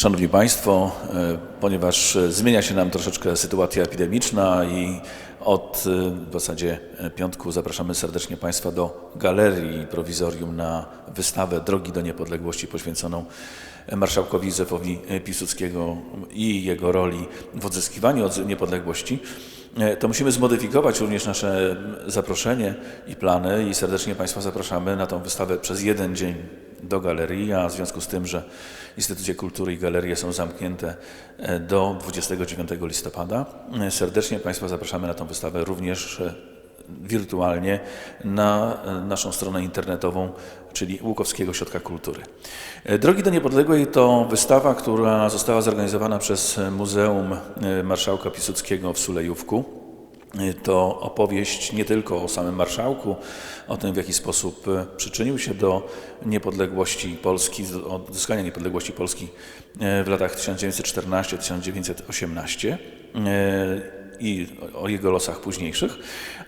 Szanowni Państwo, e, ponieważ e, zmienia się nam troszeczkę sytuacja epidemiczna i od e, w zasadzie piątku zapraszamy serdecznie Państwa do galerii prowizorium na wystawę Drogi do Niepodległości poświęconą marszałkowi Józefowi Piłsudskiego i jego roli w odzyskiwaniu od niepodległości, to musimy zmodyfikować również nasze zaproszenie i plany i serdecznie Państwa zapraszamy na tą wystawę przez jeden dzień do galerii, a w związku z tym, że instytucje kultury i galerie są zamknięte e, do 29 listopada, e, serdecznie Państwa zapraszamy na tą wystawę również e, wirtualnie na naszą stronę internetową, czyli Łukowskiego Ośrodka Kultury. Drogi do Niepodległej to wystawa, która została zorganizowana przez Muzeum Marszałka Piłsudskiego w Sulejówku. To opowieść nie tylko o samym marszałku, o tym, w jaki sposób przyczynił się do niepodległości Polski, do odzyskania niepodległości Polski e, w latach 1914-1918 i o jego losach późniejszych,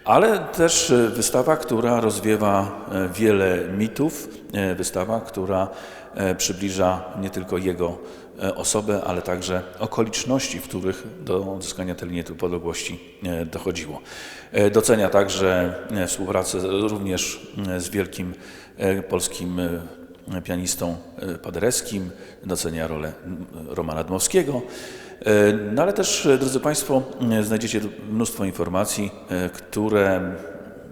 ale też e, wystawa, która rozwiewa e, wiele mitów, e, wystawa, która przybliża nie tylko jego osobę, ale także okoliczności, w których do odzyskania tej niepodległości e, dochodziło. Docenia także współpracę również z wielkim polskim pianistą Paderewskim, docenia rolę Romana Dmowskiego. No ale też, drodzy Państwo, znajdziecie mnóstwo informacji, które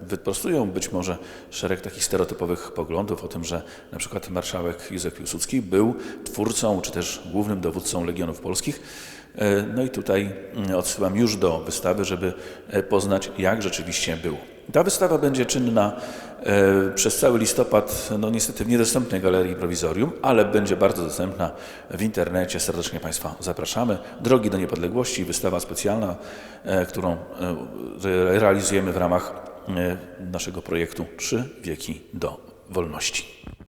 wyprostują być może szereg takich stereotypowych poglądów o tym, że na przykład marszałek Józef Piłsudski był twórcą czy też głównym dowódcą Legionów Polskich. No i tutaj odsyłam już do wystawy, żeby poznać, jak rzeczywiście było. Ta wystawa będzie czynna e, przez cały listopad, no niestety w niedostępnej galerii prowizorium, ale będzie bardzo dostępna w internecie. Serdecznie Państwa zapraszamy. Drogi do Niepodległości, wystawa specjalna, e, którą e, re- realizujemy w ramach naszego projektu Trzy wieki do wolności.